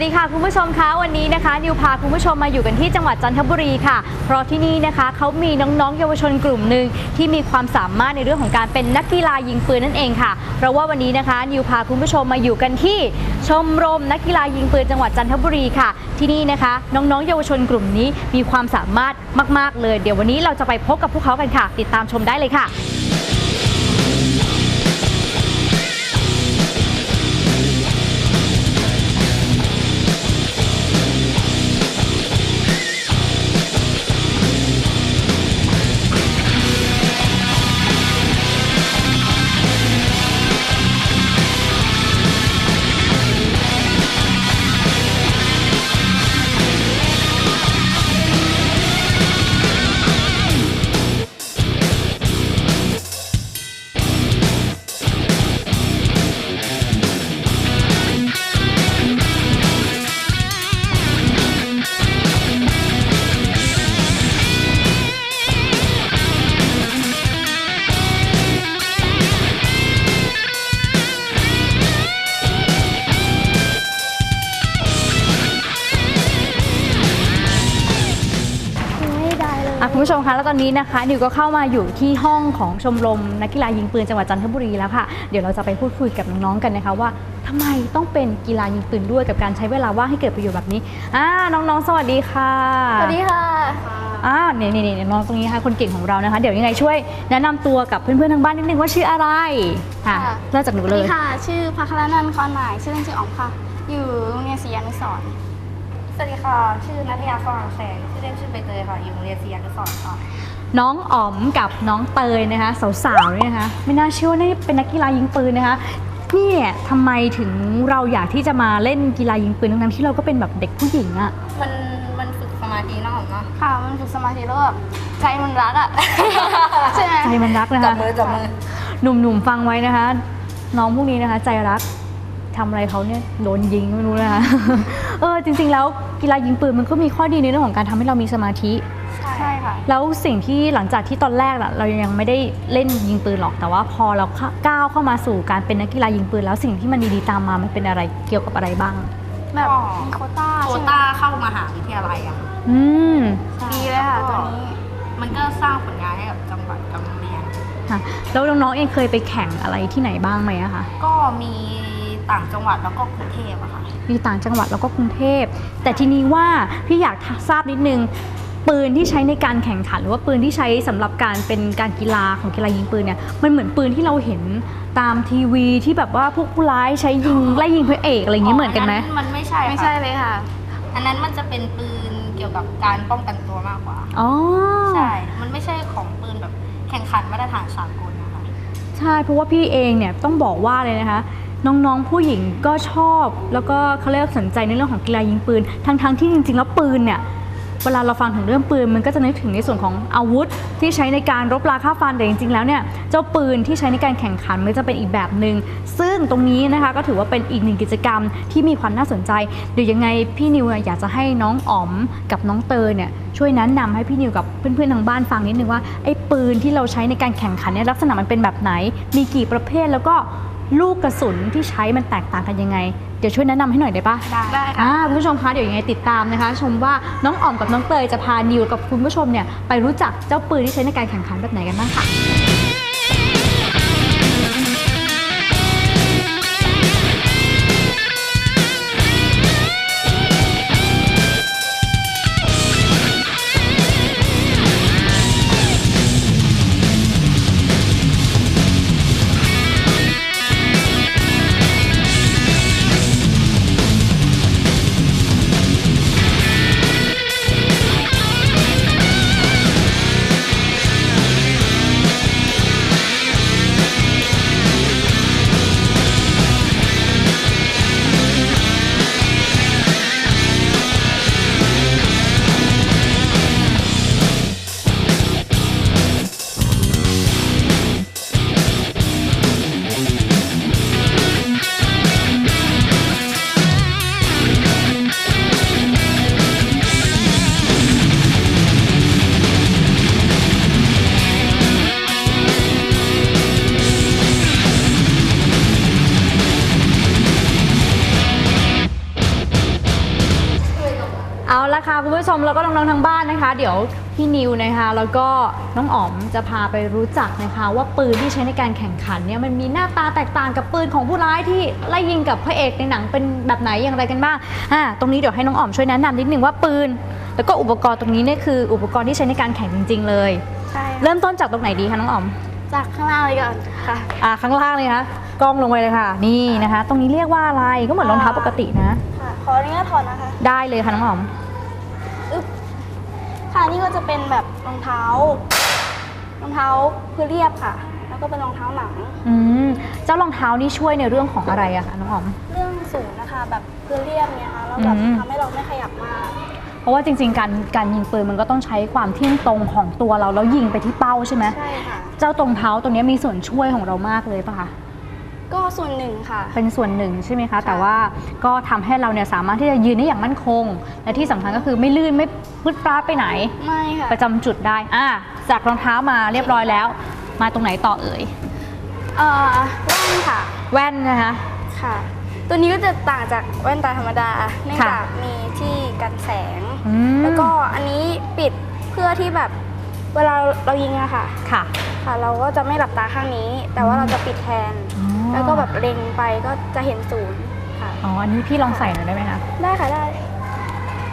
สดีค่ะคุณผู้ชมคะวันนี้นะคะนิวพาคุณผู้ชมมาอยู่กันที่จังหวัดจันทบุรีค่ะ เพราะที่นี่นะคะเขามีน้องๆเยาวชนกลุ่มหนึ่งที่มีความสามารถในเรื่องของการเป็นนักกีฬายิงปืนนั่นเองค่ะ เพราะว่าวันนี้นะคะนิวพาคุณผู้ชมมาอยู่กันที่ชมรมนักกีฬายิงปืนจังหวัดจันทบุรีค่ะ ที่นี่นะคะน้องๆเยาวชนกลุ่มนี้มีความสามารถมาก ๆเลย เดี๋ยววันนี้เราจะไปพบกับพวกเขากันค่ะ ติดตามชมได้เลยค่ะ นนี้นะคะนิวก็เข้ามาอยู่ที่ห้องของชมรมนักกีฬายิงปืนจังหวัดจันทบุรีแล้วค่ะ เดี๋ยวเราจะไปพูดคุยกับน้องๆกันนะคะว่าทำไมต้องเป็นกีฬายิงปืนด้วยกับการใช้เวลาว่างให้เกิดประโยชน์แบบนี้อ่าน้องๆ สวัสดีค่ะสวัสดีค่ะอ่าเนี่ยเนี่ยเนี่ยน้องตรงนี้ค่ะคนเก่งของเรานะคะ เดี๋ยวยังไงช่วยแนะนำตัวกับเพื่อนๆทางบ้านนิดนึงว่าชื่ออะไรค่ะค่ะ เริ่มจากหนูสวัสเลดีย ค่ะ ชื่อพัครนันท์คอนหมาย ชื่อเล่นชื่ออ๋อมค่ะ อยู่โรงเรียนศรีอนุสรณ์สวัสดีค่ะ ชื่อนัทยาสว่างแสงชื่อเล่นชื่อใบเตยค่ะ อยู่โรงเรียนศรีอนุสรณ์ค่ะ น้องอ๋อมกับน้องเตยนะคะ สาวๆเนี่ยนะคะ ไม่น่าเชื่อว่านี่เป็นนักกีฬายิงปืนนะคะนี่เนี่ยทำไมถึงเราอยากที่จะมาเล่นกีฬายิงปืนทั้งๆที่เราก็เป็นแบบเด็กผู้หญิงอะมันมันฝึกสมาธิเนาะเนาะค่ะ มันฝึกสมาธิแล้วแบบใจมันรักอะใช่ไหมใจมันรักนะจับคะมือจับมือหนุ่มๆฟังไว้นะคะ น้องพวกนี้นะคะ ใจรักทำอะไรเขาเนี่ยโดนยิงไม่รู้นะคะ เออจริง ๆ แล้วกีฬายิงปืนมันก็มีข้อดีในเรื่องของการทำให้เรามีสมาธิ ใช่ค่ะ แล้วสิ่งที่หลังจากที่ตอนแรกน่ะเรายังไม่ได้เล่นยิงปืนหรอกแต่ว่าพอเราก้าวเข้ามาสู่การเป็นนักกีฬายิงปืน แล้วสิ่งที่มันดีๆตามมามันเป็นอะไรเกี่ยวกับอะไรบ้าง แบบมีโควต้าโควใช่ไหมต้าเข้ามหาวิทยาลัยอะค่ะอืมดีเลยค่ะตัวนี้มันก็สร้างผลงานให้กับจังหวัดกับโรงเรียนค่ะแล้วน้องๆเองเคยไปแข่งอะไรที่ไหนบ้างไหมอะคะก็มีต่างจังหวัดแล้วก็กรุงเทพอะค่ะมีต่างจังหวัดแล้วก็กรุงเทพ แต่ทีนี้ว่าพี่อยากทราบนิดนึง ปืนที่ใช้ในการแข่งขัน หรือว่าปืนที่ใช้สำหรับการเป็นการกีฬาของกีฬายิงปืนเนี่ยมันเหมือนปืนที่เราเห็นตามทีวีที่แบบว่าพวกผู้ร้ายใช้ยิงไล่ยิงพระเอกอะไรอย่างเงี้ยเหมือนกันไหมมันไม่ใช่ไม่ค่ะใช่เลยค่ะ อันนั้นมันจะเป็นปืนเกี่ยวกับการป้องกันตัวมากกว่าอ๋อใช่มันไม่ใช่ของปืนแบบแข่งขันมาตรฐานสากลนะคะใช่เพราะว่าพี่เองเนี่ยต้องบอกว่าเลยนะคะน้องๆ ผู้หญิงก็ชอบ แล้วก็เขาเรียกว่าสนใจในเรื่องของกีฬายิงปืน ทั้งๆที่จริงๆ แล้วปืนเนี่ย เวลาเราฟังถึงเรื่องปืนมันก็จะนึกถึงในส่วนของอาวุธที่ใช้ในการรบราฆ่าฟันแต่จริงๆแล้วเนี่ยเจ้าปืนที่ใช้ในการแข่งขันมันจะเป็นอีกแบบหนึ่งซึ่งตรงนี้นะคะก็ถือว่าเป็นอีกหนึ่งกิจกรรมที่มีความน่าสนใจเดี๋ยวยังไงพี่นิวอยากจะให้น้องอ๋อมกับน้องเตยเนี่ยช่วยแนะนำให้พี่นิวกับเพื่อนๆทางบ้านฟังนิดนึงว่าไอ้ปืนที่เราใช้ในการแข่งขันเนี่ยลักษณะมันเป็นแบบไหน มีกี่ประเภทแล้วก็ลูกกระสุนที่ใช้มันแตกต่างกันยังไง เดี๋ยวช่วยแนะนำให้หน่อยได้ปะ ได้ค่ะ อ่าคุณผู้ชมคะเดี๋ยวยังไงติดตามนะคะ ชมว่าน้องอ๋อมกับน้องเตยจะพานิวกับคุณผู้ชมเนี่ยไปรู้จักเจ้าปืนที่ใช้ในการแข่งขันแบบไหนกันบ้างค่ะ ละค่ะคุณผู้ชมแล้วก็น้องๆทางบ้านนะคะ เดี๋ยวพี่นิวนะคะ แล้วก็น้องอ๋อมจะพาไปรู้จักนะคะ ว่าปืนที่ใช้ในการแข่งขันเนี่ยมันมีหน้าตาแตกต่างกับปืนของผู้ร้ายที่ไล่ยิงกับพระเอกในหนังเป็นแบบไหนอย่างไรกันบ้างอ่าตรงนี้เดี๋ยวให้น้องอ๋อมช่วยแนะนำนิดนึงว่าปืน แล้วก็อุปกรณ์ตรงนี้เนี่ยคืออุปกรณ์ที่ใช้ในการแข่งจริง ๆ เลย ใช่ค่ะเริ่มต้นจากตรงไหนดีคะน้องอ๋อมจากข้างล่างเลยก่อนค่ะอ่าข้างล่างเลยนะคะกล้องลงไปเลยค่ะ นี่นะคะ ตรงนี้เรียกว่าอะไรก็เหมือนรองเท้าปกตินะ ค่ะขออนุญาตถอดนะคะ ได้เลยค่ะน้องอ๋อม ค่ะนี่ก็จะเป็นแบบรองเท้ารองเท้าพื้นเรียบค่ะ แล้วก็เป็นรองเท้าหนัง อืมเจ้ารองเท้านี่ช่วยในเรื่องของอะไรอะคะน้องอ๋อม เรื่องศูนย์นะคะ แบบพื้นเรียบเนี่ยค่ะแล้วแบบอืม ทำให้เราไม่ขยับมากเพราะว่าจริง ๆ การการยิงปืนมันก็ต้องใช้ความเที่ยงตรงของตัวเราแล้วยิงไปที่เป้าใช่ไหมใช่ค่ะ เจ้าตรงเท้าตัวเนี้ยมีส่วนช่วยของเรามากเลยป่ะคะ ก็ส่วนหนึ่งค่ะ เป็นส่วนหนึ่งใช่ไหมคะ แต่ว่าก็ทำให้เราเนี่ยสามารถที่จะยืนได้อย่างมั่นคง และที่สำคัญก็คือไม่ลื่นไม่พึดพลาดไปไหน ไม่ค่ะ ประจำจุดได้อะจากรองเท้ามาเรียบร้อยแล้ว มาตรงไหนต่อเอ่ย เอ่อแว่นค่ะ แว่นนะคะ ค่ะ ตัวนี้ก็จะต่างจากแว่นตาธรรมดา เนื่องค่ะจากมีที่กันแสง อืมแล้วก็อันนี้ปิดเพื่อที่แบบ เวลาเรายิงอะค่ะ ค่ะ ค่ะ เราก็จะไม่หลับตาข้างนี้ แต่ว่าเราจะปิดแทน อ๋อ แล้วก็แบบเล็งไปก็จะเห็นศูนย์ค่ะ อ๋อ อันนี้พี่ลองใส่หน่อยได้ไหมคะ ได้ค่ะได้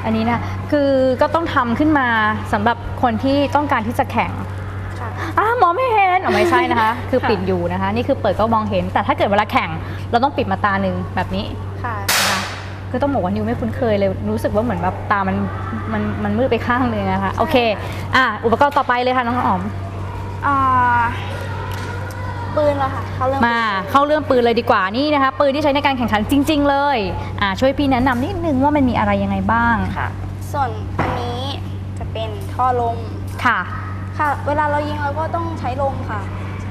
อันนี้นะคือก็ต้องทำขึ้นมาสำหรับคนที่ต้องการที่จะแข่งค่ะ อ้ามองไม่เห็นอ๋อไม่ใช่นะคะ คือค่ะปิดอยู่นะคะ นี่คือเปิดก็มองเห็น แต่ถ้าเกิดเวลาแข่ง เราต้องปิดมาตาหนึ่งแบบนี้ ค่ะนะ คะคือต้องบอกว่านิวไม่คุ้นเคยเลยรู้สึกว่าเหมือนแบบตามันมันมันมืดไปข้างเลยนะคะโอเคอะอุปกรณ์ต่อไปเลยค่ะน้องอ๋อมอ่าปืนแล้วค่ะเขาเริ่มมาเข้าเรื่องปืนเลยดีกว่านี่นะคะปืนที่ใช้ในการแข่งขันจริง ๆ เลยอะช่วยพี่แนะนำนิดนึงว่ามันมีอะไรยังไงบ้างค่ะส่วนอันนี้จะเป็นท่อลมค่ะค่ะ เวลาเรายิงเราก็ต้องใช้ลมค่ะ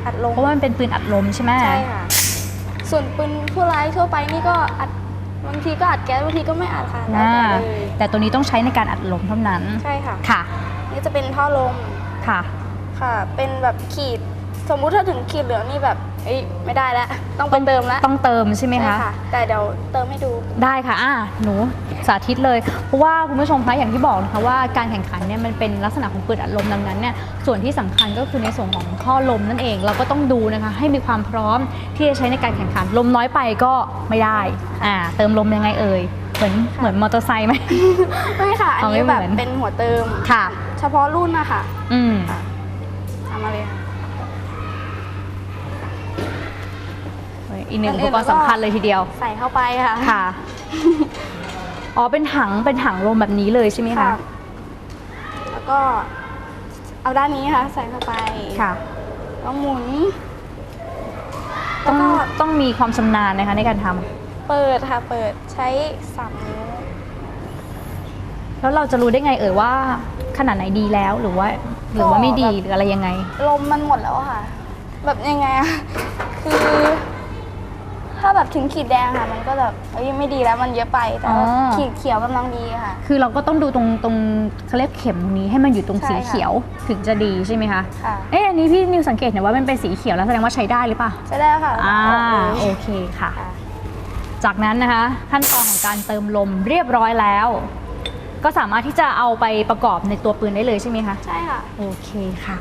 อัดลมเพราะว่ามันเป็นปืนอัดลมใช่ไหมใช่ค่ะส่วนปืนผู้ร้ายทั่วไปนี่ก็อัด บางทีก็อัดแก๊สบางทีก็ไม่อัดค่ะแล้วอ่าแต่เลยแต่ตัวนี้ต้องใช้ในการอัดลมเท่านั้นใช่ค่ะ ค่ะ นี่จะเป็นท่อลมค่ะ ค่ะ เป็นแบบขีด สมมุติถ้าถึงขีดเหลืองนี่แบบเอ้ยไม่ได้แล้วต้องไปเติมแล้วต้องเติมใช่ไหมใช่คะค่ะแต่เดี๋ยวเติมให้ดูได้ค่ะอะหนูสาธิตเลยเพราะว่าคุณผู้ชมคะอย่างที่บอกนะคะว่าการแข่งขันเนี่ยมันเป็นลักษณะของปืนอัดลมดังนั้นเนี่ยส่วนที่สำคัญก็คือในส่วนของท่อลมนั่นเองเราก็ต้องดูนะคะให้มีความพร้อมที่จะใช้ในการแข่งขันลมน้อยไปก็ไม่ได้อ่าเติมลมยังไงเอ่ยเหมือนเหมือนมอเตอร์ไซค์ไหมไม่ค่ะอันเอาไม่นี้เหมืแบอนบเป็นหัวเติมค่ะ เฉพาะรุ่นนะคะอืมทำมาเลยค่ะ อีกหนึ่งอัอุนอื่ปนกรณ์สำคัญเลยทีเดียว ใส่เข้าไปค่ะ ค่ะ อ๋อ เป็นถัง เป็นถังลมแบบนี้เลยใช่ไหมคะ แล้วก็เอาด้านนี้ค่ะ ใส่เข้าไป ค่ะแล้วหมุน ต้แล้อวงก็ต้องมีความชำนาญนะคะในการทำ เปิดค่ะ เปิดใช้สามนิ้ว แล้วเราจะรู้ได้ไงเอ่ยว่าขนาดไหนดีแล้วหรือว่า หรือว่าไม่ดีหรืออะไรยังไง ลมมันหมดแล้วอะค่ะ แบบยังไงอะคือ ถ้าแบบถึงขีดแดงค่ะ มันก็แบบเอ้ยไม่ดีแล้วมันเยอะไปแต่ว่าอ๋อ ขีดเขียวกำลังดีค่ะ คือเราก็ต้องดูตรงตรงเขาเรียกเข็มตรงนี้ให้มันอยู่ตรงใช่สีค่ะ เขียวถึงจะดีใช่ไหมคะค่ะ เอ๊ะอันนี้พี่นิวสังเกตเห็นว่ามันเป็นสีเขียวแล้วแสดงว่าใช้ได้หรือเปล่าใช้ได้แล้วค่ะอ่าออกเลยโอเคค่ะ ค่ะ จากนั้นนะคะขั้นตอนของการเติมลมเรียบร้อยแล้ว ก็สามารถที่จะเอาไปประกอบในตัวปืนได้เลยใช่ไหมคะ ใช่ค่ะ โอเคค่ะ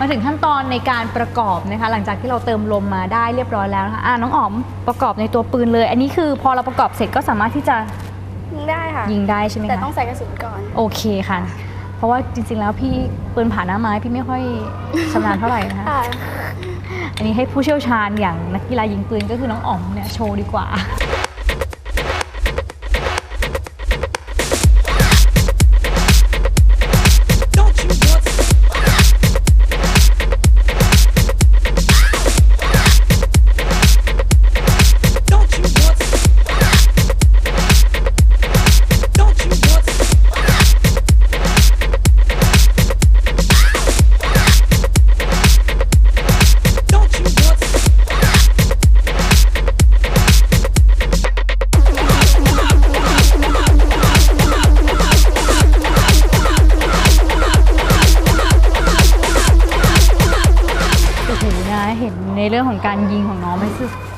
มาถึงขั้นตอนในการประกอบนะคะ หลังจากที่เราเติมลมมาได้เรียบร้อยแล้วนะคะอ่าน้องอ๋อมประกอบในตัวปืนเลย อันนี้คือพอเราประกอบเสร็จก็สามารถที่จะยิงได้ค่ะ ยิงได้ใช่ไหมแต่คะต้องใส่กระสุนก่อน โอเคค่ะ เพราะว่าจริงๆแล้วพี่ปืนผ่าหน้าไม้พี่ไม่ค่อยชำนาญเท่าไหร่นะคะค่ะอันนี้ให้ผู้เชี่ยวชาญอย่างนักกีฬายิงปืนก็คือน้องอ๋อมเนี่ยโชว์ดีกว่า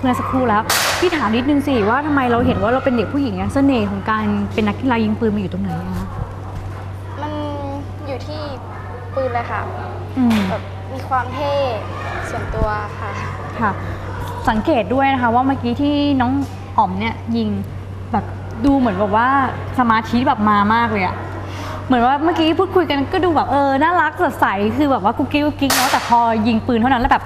มื่อสักครู่แล้วพี่ถามนิดนึงสิว่าทำไมเราเห็นว่าเราเป็นเด็กผู้หญิงอะเสน่ห์ของการเป็นนักกีฬายิงปืนมันอยู่ตรงไหนอะคะมันอยู่ที่ปืนเลยค่ะอืม แบบมีความเท่ส่วนตัวค่ะ ค่ะสังเกตด้วยนะคะว่าเมื่อกี้ที่น้องอ๋อมเนี่ยยิงแบบดูเหมือนแบบว่าสมาธิแบบมามากเลยอะเหมือนว่าเมื่อกี้พูดคุยกันก็ดูแบบเออน่ารักสดใสคือแบบว่ากุ๊กกิ๊กกุ๊กกิ๊กเนาะแต่พอยิงปืนเท่านั้นแล้วแบบ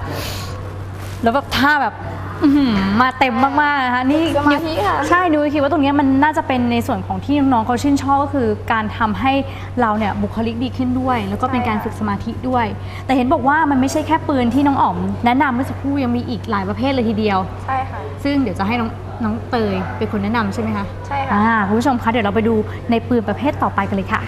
แล้วแบบท่าแบบ อื้อหือมาเต็มมากๆนะคะนี่สมาธิค่ะ ใช่นุ้ยคิดว่าตรงเนี้ยมันน่าจะเป็นในส่วนของที่น้องๆเขาชื่นชอบก็คือ การทำให้เราเนี่ยบุคลิกดีขึ้นด้วย แล้วก็เป็นการฝึกสมาธิด้วย แต่เห็นบอกว่ามันไม่ใช่แค่ปืนที่น้องอ๋อม แนะนำเมื่อสักครู่ยังมีอีกหลายประเภทเลยทีเดียว ใช่ค่ะ ซึ่งเดี๋ยวจะให้น้องน้องเตยเป็นคนแนะนำใช่ไหมคะใช่ค่ะ อ่าคุณผู้ชมคะเดี๋ยวเราไปดูในปืนประเภทต่อไปกันเลยค่ะ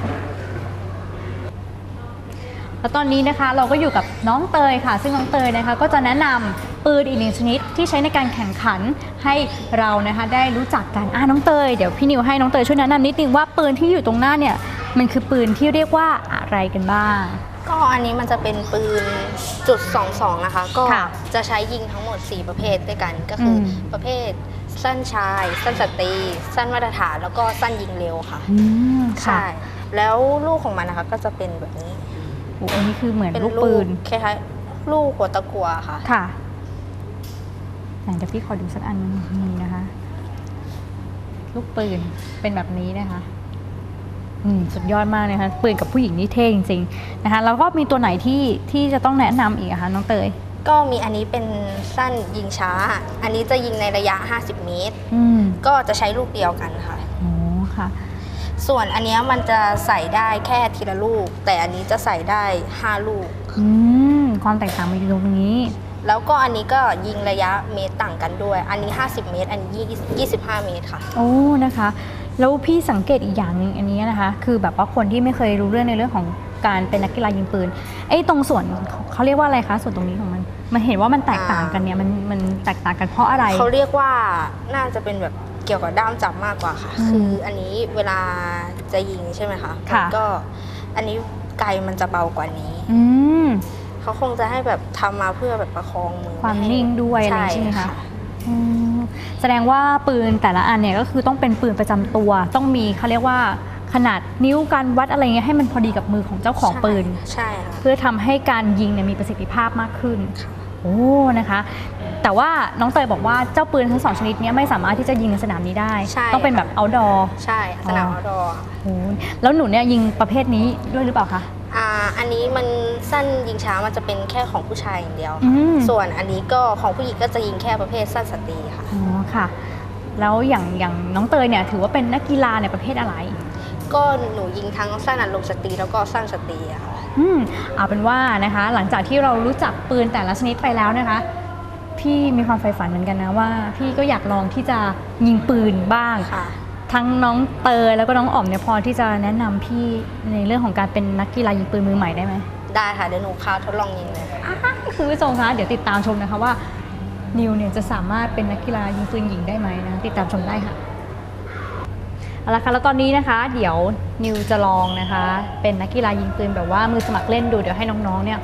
แล้วตอนนี้นะคะเราก็อยู่กับน้องเตยค่ะ ซึ่งน้องเตยนะคะ ก็จะแนะนำปืนอีกหนึ่งชนิดที่ใช้ในการแข่งขันให้เรานะคะได้รู้จักกันอ่าน้องเตยเดี๋ยวพี่นิวให้น้องเตยช่วยแนะนำนิดนึงว่าปืนที่อยู่ตรงหน้าเนี่ยมันคือปืนที่เรียกว่าอะไรกันบ้าง ก็อันนี้มันจะเป็นปืนจุด22 นะคะ ก็ค่ะจะใช้ยิงทั้งหมด 4 ประเภทด้วยกัน ก็คืออม ประเภทสั้นชาย สั้นสตรี สั้นมาตรฐาน แล้วก็สั้นยิงเร็วค่ะ อืมค่ะ ใช่ แล้วลูกของมันนะคะก็จะเป็นแบบนี้ โอ้อันนี้คือเหมือนเป็นลูกลูปืกนคล้ายๆลูกหัวตะกัวค่ะ ค่ะไหนเดี๋ยวพี่ขอดูสักอันนึงนี่นะคะ ลูกปืนเป็นแบบนี้นะคะอืมสุดยอดมากเลยค่ะปืนกับผู้หญิงนี่เท่จริงๆนะคะแล้วก็มีตัวไหนที่ที่จะต้องแนะนำอีกอะคะน้องเตยก็มีอันนี้เป็นสั้นยิงช้า อันนี้จะยิงในระยะ 50 เมตรอืมก็จะใช้ลูกเดียวกันค่ะโอ้ค่ะ ส่วนอันเนี้ยมันจะใส่ได้แค่ทีละลูก แต่อันนี้จะใส่ได้ 5 ลูก อืมความแตกต่างมันอยู่ตรงนี้ แล้วก็อันนี้ก็ยิงระยะเมตรต่างกันด้วย อันนี้ 50 เมตร อันนี้25เมตรค่ะ โอ้นะคะ แล้วพี่สังเกตอีกอย่างหนึ่งอันนี้นะคะ คือแบบว่าคนที่ไม่เคยรู้เรื่องในเรื่องของการเป็นนักกีฬายิงปืนไอ้ตรงส่วนเขาเขาเรียกว่าอะไรคะส่วนตรงนี้ของมัน มันเห็นว่ามันแตกต่างกันเนี่ยมันมันแตกต่างกันเพราะอะไร เขาเรียกว่าน่าจะเป็นแบบ เกี่ยวกับด้ามจับมากกว่าค่ะ อืมคืออันนี้เวลาจะยิงใช่ไหมคะค่ะ มันก็อันนี้ไกลมันจะเบากว่านี้ อืม เขาคงจะให้แบบทำมาเพื่อแบบประคองมือความไให้นิ่งด้วยอะไรใช่ไหมคะค่ะอืมแสดงว่าปืนแต่ละอันเนี่ยก็คือต้องเป็นปืนประจำตัว ต้องมีเขาเรียกว่าขนาดนิ้วการวัดอะไรเงี้ยให้มันพอดีกับมือของเจ้าของปืน ใช่ค่ะ เพื่อทำให้การยิงเนี่ยมีประสิทธิภาพมากขึ้น โอ้นะคะ แต่ว่าน้องเตยบอกว่าเจ้าปืนทั้งสองชนิดเนี้ไม่สามารถที่จะยิงในสนามนี้ได้ ใช่ต้องเป็นแบบ outdoor ใช่สนามอ๋อเอาดอร์โอ้แล้วหนูเนี่ยยิงประเภทนี้ด้วยหรือเปล่าคะ อ่าอันนี้มันสั้นยิงช้ามันจะเป็นแค่ของผู้ชายอย่างเดียวอืค่ะมส่วนอันนี้ก็ของผู้หญิงก็จะยิงแค่ประเภทสั้นสตรีค่ะ อ๋อค่ะ แล้วอย่างอย่างน้องเตยเนี่ยถือว่าเป็นนักกีฬาในประเภทอะไร ก็หนูยิงทั้งสั้นอัดลมสตรีแล้วก็สั้นสตรีอะค่ะ อืมเอาเป็นว่านะคะ หลังจากที่เรารู้จักปืนแต่ละชนิดไปแล้วนะคะ พี่มีความใฝ่ฝันเหมือนกันนะว่า พี่ก็อยากลองที่จะยิงปืนบ้าง ค่ะ ทั้งน้องเตยแล้วก็น้องอ๋อมเนี่ยพอที่จะแนะนำพี่ในเรื่องของการเป็นนักกีฬายิงปืนมือใหม่ได้ไหม ได้ค่ะเดี๋ยวหนูพาทดลองยิงเลยค่ะคุณผู้ชมคะเดี๋ยวติดตามชมนะคะว่า นิวเนี่ยจะสามารถเป็นนักกีฬายิงปืนหญิงได้ไหมนะ ติดตามชมได้ค่ะ เอาละค่ะแล้วตอนนี้นะคะ เดี๋ยวนิวจะลองนะคะ เป็นนักกีฬายิงปืนแบบว่ามือสมัครเล่นดูเดี๋ยวให้น้องๆเนี่ย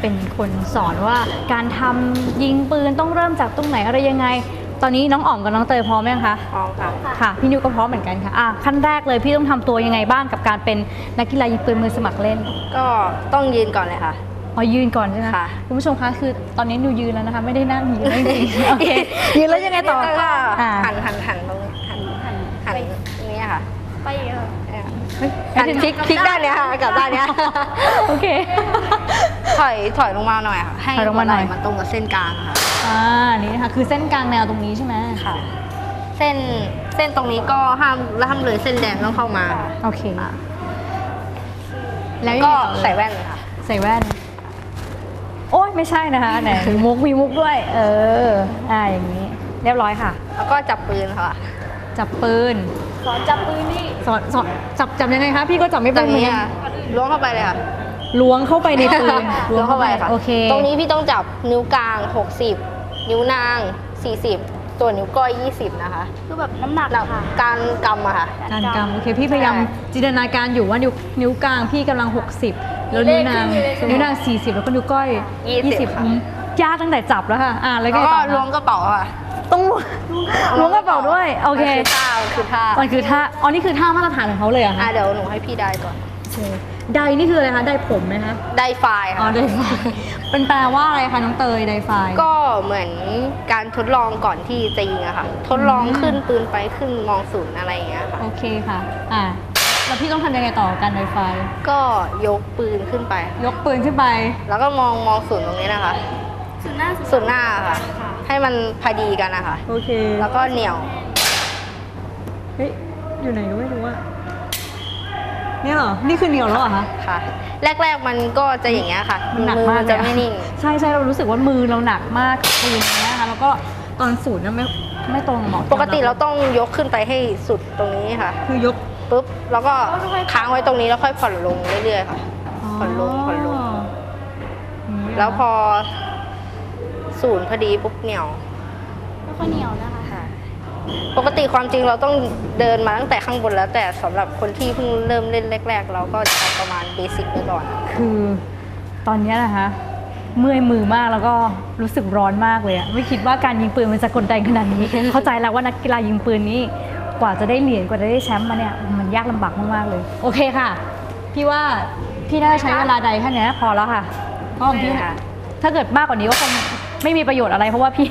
เป็นคนสอนว่าการทำยิงปืนต้องเริ่มจากตรงไหนอะไรยังไง ตอนนี้น้องอ๋อมกับน้องเตยพร้อมไหมคะพร้อมค่ะ ค่ะพี่นิวก็พร้อมเหมือนกันค่ะอะขั้นแรกเลยพี่ต้องทำตัวยังไงบ้างกับการเป็นนักกีฬายิงปืนมือสมัครเล่น ก็ต้องยืนก่อนเลยค่ะ อ๋อยืนก่อนใช่ไหมค่ะ คุณผู้ชมคะคือตอนนี้นิวยืนแล้วนะคะ ไม่ได้นั่งยืนแล้วจริงๆโอเคยืนแล้วยังไงต่อแล้วก็อ่า หันหันหันตรงหันหันหันตรงนี้ค่ะ ไปเยอะเนี่ยเฮ้ยหันพลิกพลิกด้านเนี้ยค่ะกลับด้านเนี้ยโอเค ถอยถอยลงมาหน่อยค่ะให้ถอยลงมาหน่อย หัวไหมันตรงกับเส้นกลางค่ะ อ่านี่นะคะคือเส้นกลางแนวตรงนี้ใช่ไหมค่ะ เส้นเส้นตรงนี้ก็ห้ามแล้วห้ามเลยเส้นแดงต้องเข้ามาค่ะโอเคแล้วยังก็ไงต่อใส่แว่นเลยค่ะ ใส่แว่น โอ้ยไม่ใช่นะคะไหนมีมุกมีมุกด้วย เออ อ่าอย่างนี้ เรียบร้อยค่ะ แล้วก็จับปืนค่ะ จับปืน สอนจับปืนนี่สอนสอนจับจับยังไงคะพี่ก็จับไม่ตเป็รนงเหมือนนี้กันค่ะล้วงเข้าไปเลยค่ะล้วงเข้าไปในปืนล้วงเข้าไปค่ะโอเคตรงนี้พี่ต้องจับนิ้วกลาง 60 นิ้วนาง 40 ส่วนนิ้วก้อย 20 นะคะคือแบบน้ำหนักหนักค่ะ การกำอะค่ะ การกำโอเคพี่พยายามใช่จินตนาการอยู่ว่านิ้วนิ้วกลางพี่กำลัง 60 แล้วนิ้วนางเลขขึ้นอยู่ในสมองนิ้วนาง 40 แล้วก็นิ้วก้อย20 ค่ะ อืมยากตั้งแต่จับแล้วค่ะอ่าแล้วแล้วไงก็ต่อคะล้วงกระเป๋าค่ะ ต้องล้วงกระเป๋าด้วย โอเคมันคือท่ามันคือท่ามันคือท่าอ๋อนี่คือท่ามาตรฐานของเขาเลยเหรอะอะคะเดี๋ยวหนูให้พี่ได้ก่อนโอเคไดนี่คืออะไรคะไดผมไหมคะ ได้ไฟล์อ๋อค่ะไดไฟ เป็นแปลว่าอะไรคะน้องเตยไดไฟก็เหมือนการทดลองก่อนที่จะยิงอะค่ะ ทดลองอืมขึ้นปืนไปขึ้นมองศูนย์อะไรอย่างเงี้ยค่ะ โอเคค่ะ อ่า แล้วพี่ต้องทำยังไงต่อกันไดไฟ ก็ยกปืนขึ้นไป ยกปืนขึ้นไป แล้วก็มองมองศูนย์ตรงนี้นะคะสุดหน้าศูนย์หน้าค่ะ ให้มันพอดีกันนะคะโอเค แล้วก็เหนี่ยว เฮ้ย อยู่ไหนก็ไม่รู้อะเนี่ยเหรอ นี่คือเหนียวแล้วเหรอคะ ค่ะ แรก ๆ มันก็จะอย่างเงี้ยค่ะมันหนักมือมากมันเลยจะอะไม่นิ่ง ใช่ใช่เรารู้สึกว่ามือเราหนักมากกับปืนเนี้ยค่ะแล้วก็ตอนสูตรเนี่ยไม่ไม่ตรงเหมาะปกติเราต้องยกขึ้นไปให้สุดตรงนี้ค่ะ คือยกปุ๊บแล้วก็ค้างไว้ตรงนี้แล้วค่อยผ่อนลงเรื่อยๆค่ะ ผ่อนลงผ่อนลงอย่างนี้เหรแล้วพอ ศูนย์พอดีปุ๊บเหนี่ยวไม่ค่อยเหนียวนะคะ ค่ะ ปกติความจริงเราต้องเดินมาตั้งแต่ข้างบนแล้ว แต่สำหรับคนที่เพิ่งเริ่มเล่นแรก ๆ เราก็จะเอาประมาณเบสิกไปก่อน คือตอนเนี้ยนะคะ เมื่อยมือมากแล้วก็รู้สึกร้อนมากเลยอะไม่คิดว่าการยิงปืนมันจะกดดันขนาดนี้ เข้าใจแล้วว่านักกีฬายิงปืนนี่กว่าจะได้เหรียญกว่าจะได้แชมป์มาเนี่ยมันยากลำบากมากๆเลย โอเคค่ะ พี่ว่าพี่น่าจะใช้เวลาใดแค่เนี้ยพอแล้วค่ะเพราะของพี่ค่ะ ถ้าเกิดมากกว่านี้ก็คง ไม่มีประโยชน์อะไรเพราะว่าพี่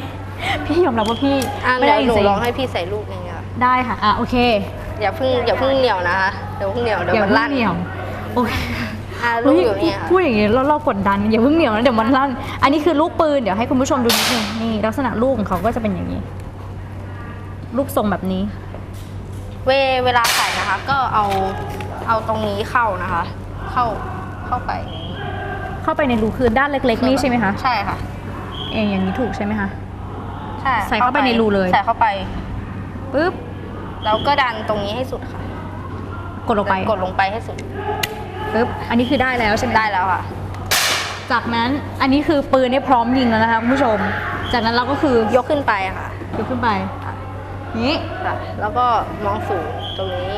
พี่ยอมรับว่าพี่อะไม่เดี๋ได้ยวหนูจริงลองให้พี่ใส่ลูกนึงค่ะๆได้ค่ะอะโอเคอย่าเพิ่งอย่าเพิ่งเหนียวนะคะเดี๋ยวเพิ่งเหนียวเดี๋ยวอย่ามันเพิ่ลั่งนเหนียวโอเคอะลูกอยู่เนี่ยค่ะพูดอย่างนี้แล้วเรากดดันอย่าเพิ่งเหนียวนะเดี๋ยวมันลั่นอันนี้คือลูกปืนเดี๋ยวให้คุณผู้ชมดูนิดนึงนี่ลักษณะลูกของเขาก็จะเป็นอย่างนี้ ลูกทรงแบบนี้ เวเวลาใส่นะคะ ก็เอาเอาตรงนี้เข้านะคะ เข้าเข้าไปเข้าไปในรูคือด้านเล็กๆนี่ใช่ไหมคะ ใช่ค่ะ เองอย่างนี้ถูกใช่ไหมคะ ใช่ใส่เข้าไปในรูเลย ใส่เข้าไปปึ๊บแล้วก็ดันตรงนี้ให้สุดค่ะ กดลงไปกดลงไปให้สุดปึ๊บอันนี้คือได้แล้วใช่ไหมได้แล้วค่ะ จากนั้นอันนี้คือปืนเนี่ยพร้อมยิงแล้วนะคะคุณผู้ชม จากนั้นเราก็คือยกขึ้นไปค่ะ ยกขึ้นไปนี้ค่ะแล้วก็มองสูงตรงนี้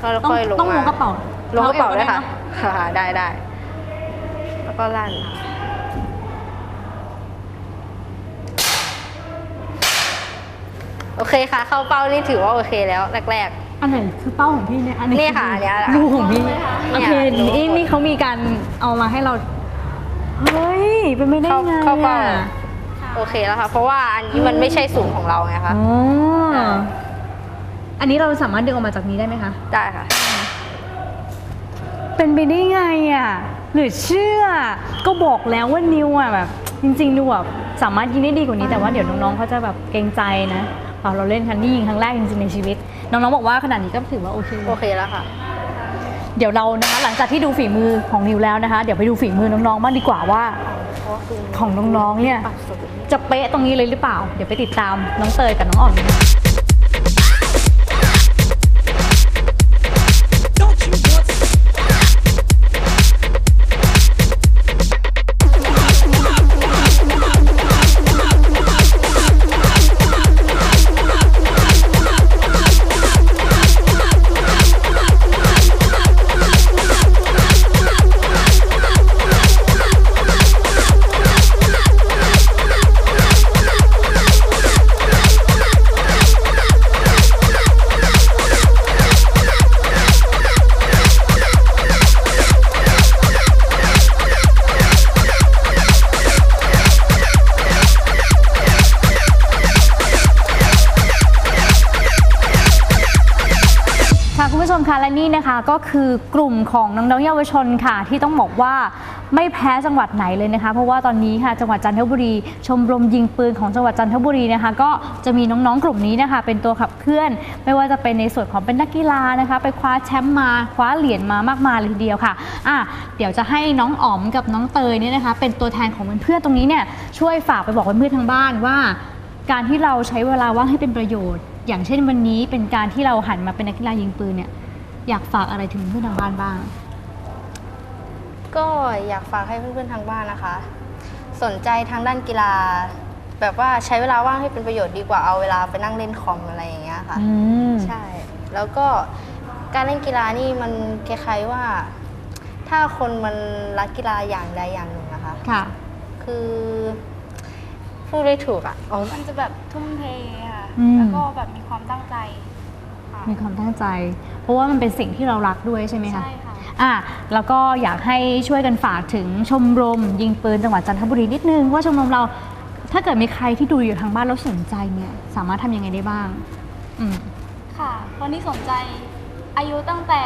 แล้วต้องค่อยลงต้องลมางกระเป๋าลงกระเป๋าด้วยค่ะนค่ะได้ได้แล้วก็ลั่นค่ะ โอเคค่ะ เข้าเป้านี่ถือว่าโอเคแล้วแรก อันไหนคือเป้าของพี่เนี่ยอันนี้นี่ค่ะอันเนี้ยแหละรูของพี่เนี่โอยเครูนี่นี่เขามีการเอามาให้เรา เฮ้ย เป็นไม่ได้เข้าไงเข้าเป้า อะๆ โอเคแล้วค่ะ เพราะว่าอันนี้มันไม่ใช่สูงของเราไงคะ อ๋ออ่า อันนี้เราสามารถดึงออกมาจากนี้ได้ไหมคะ ได้ค่ะ เป็นไปได้ไงอะหรือเชื่อ ก็บอกแล้วว่านิวอะแบบ จริงๆนิวอะสามารถยิงได้ดีกว่านี้แต่ว่าเดี๋ยวน้องๆเขาจะแบบเกรงใจนะ เปล่าเราเล่นคันนี่ยิงครั้งแรกจริงๆในชีวิต น้องๆบอกว่าขนาดนี้ก็ถือว่าโอเค โอเคแล้วค่ะ เดี๋ยวเรานะคะหลังจากที่ดูฝีมือของนิวแล้วนะคะ เดี๋ยวไปดูฝีมือน้องๆบ้างดีกว่าว่าของน้องๆเนี่ย ปรับสูงจะเป๊ะตรงนี้เลยหรือเปล่า เดี๋ยวไปติดตามน้องเตยกับน้องอ่อมกัน Don't ก็คือกลุ่มของน้องๆเยาวชนค่ะ ที่ต้องบอกว่าไม่แพ้จังหวัดไหนเลยนะคะ เพราะว่าตอนนี้ค่ะจังหวัดจันทบุรี ชมรมยิงปืนของจังหวัดจันทบุรีนะคะ ก็จะมีน้องๆกลุ่มนี้นะคะ เป็นตัวขับเคลื่อน ไม่ว่าจะเป็นในส่วนของเป็นนักกีฬานะคะ ไปคว้าแชมป์มาคว้าเหรียญมามากมายเลยทีเดียวค่ะอะ เดี๋ยวจะให้น้องอ๋อมกับน้องเตยเนี่ยนะคะ เป็นตัวแทนของเพื่อนๆตรงนี้เนี่ยช่วยฝากไปบอกเพื่อนๆทางบ้านว่า การที่เราใช้เวลาว่างให้เป็นประโยชน์ อย่างเช่นวันนี้เป็นการที่เราหันมาเป็นนักกีฬายิงปืนเนี่ย อยากฝากอะไรถึงเพื่อนทางบ้านบ้าง ก็อยากฝากให้เพื่อนๆทางบ้านนะคะ สนใจทางด้านกีฬา แบบว่าใช้เวลาว่างให้เป็นประโยชน์ดีกว่าเอาเวลาไปนั่งเล่นคอมอะไรอย่างเงี้ยค่ะ อืม ใช่ แล้วก็การเล่นกีฬานี่มันคล้ายๆว่า ถ้าคนมันรักกีฬาอย่างใดอย่างหนึ่งนะคะ ค่ะ คือพูดได้ถูกอะอ๋อมันจะแบบทุ่มเทค่ะ อืม แล้วก็แบบมีความตั้งใจค่ะ มีความตั้งใจ เพราะว่ามันเป็นสิ่งที่เรารักด้วยใช่ไหมคะใช่ค่ะ อะแล้วก็อยากให้ช่วยกันฝากถึงชมรม ยิงปืนจังหวัดจันทบุรีนิดนึงว่าชมรมเราถ้าเกิดมีใครที่ดูอยู่ทางบ้านแล้วสนใจเนี่ย สามารถทำยังไงได้บ้าง อืม ค่ะ คนที่สนใจอายุตั้งแต่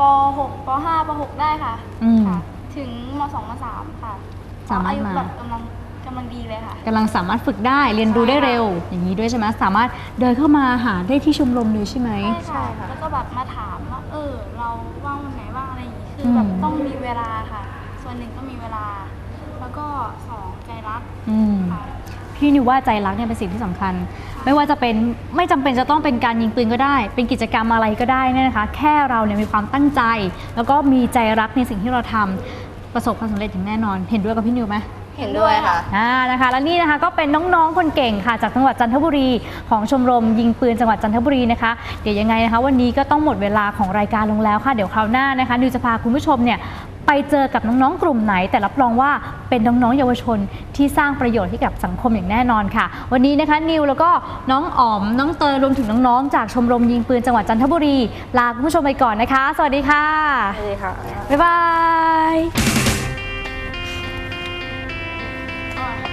ป .6 ป .5 ป .6 ได้ค่ะอืมค่ะ ถึงม .2 ม .3 ค่ะสามารถอายุมา แบบกำลังกำลังดีเลยค่ะ กำลังสามารถฝึกได้เรียนรู้ได้เร็ว อย่างนี้ด้วยใช่ไหมสามารถเดินเข้ามาหาได้ที่ชมรมเลยใช่ไหม ใช่ค่ะ แล้วก็แบบมาถามว่า เออ เราว่างวันไหนว่างอะไรอย่างงี้ คือแบบอืมต้องมีเวลาค่ะ ส่วนหนึ่งต้องมีเวลา แล้วก็สองใจรักอืมค่ะ พี่นิวว่าใจรักเนี่ยเป็นสิ่งที่สำคัญ ไม่ว่าจะเป็นไม่จำเป็นจะต้องเป็นการยิงปืนก็ได้ เป็นกิจกรรมอะไรก็ได้เนี่ยนะคะ แค่เราเนี่ยมีความตั้งใจ แล้วก็มีใจรักในสิ่งที่เราทำประสบความสำเร็จอย่างแน่นอน เห็นด้วยกับพี่นิวไหม เห็นด้วยค่ะ อ่านะคะ และนี่นะคะก็เป็นน้องๆคนเก่งค่ะ จากจังหวัดจันทบุรีของชมรมยิงปืนจังหวัดจันทบุรีนะคะ เดี๋ยวยังไงนะคะ วันนี้ก็ต้องหมดเวลาของรายการลงแล้วค่ะ เดี๋ยวคราวหน้านะคะนิวจะพาคุณผู้ชมเนี่ยไปเจอกับน้องๆกลุ่มไหน แต่รับรองว่าเป็นน้องๆเยาวชนที่สร้างประโยชน์ให้กับสังคมอย่างแน่นอนค่ะ วันนี้นะคะนิวแล้วก็น้องอ๋อมน้องเตยรวมถึงน้องๆ จากชมรมยิงปืนจังหวัดจันทบุรีลาคุณผู้ชมไปก่อนนะคะ สวัสดีค่ะสวัสดีค่ะบ๊ายบาย Bye.